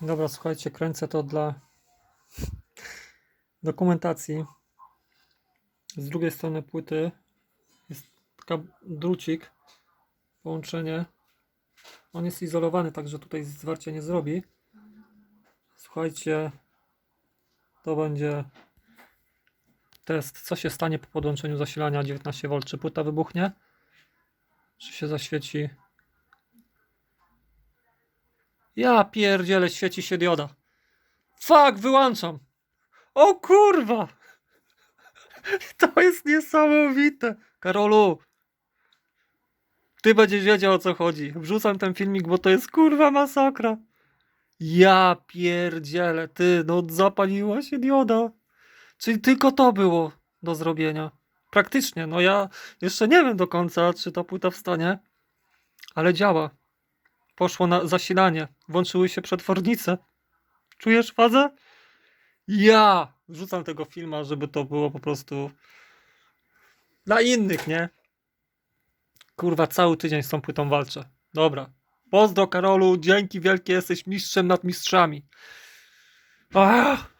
Dobra, słuchajcie, kręcę to dla dokumentacji. Z drugiej strony płyty jest taka drucik, połączenie. On jest izolowany, także tutaj zwarcia nie zrobi. Słuchajcie, to będzie test. Co się stanie po podłączeniu zasilania 19V? Czy płyta wybuchnie? Czy się zaświeci? Ja pierdzielę, świeci się dioda. Fuck, wyłączam. O kurwa! To jest niesamowite. Karolu, ty będziesz wiedział o co chodzi. Wrzucam ten filmik, bo to jest kurwa masakra. Ja pierdzielę, ty, no zapaliła się dioda. Czyli tylko to było do zrobienia. Praktycznie, no ja jeszcze nie wiem do końca, czy ta płyta wstanie, ale działa. Poszło na zasilanie, włączyły się przetwornice. Czujesz fazę? Ja wrzucam tego filma, żeby to było po prostu dla innych, nie? Kurwa, cały tydzień z tą płytą walczę. Dobra. Pozdro Karolu, dzięki wielkie, jesteś mistrzem nad mistrzami. Ah!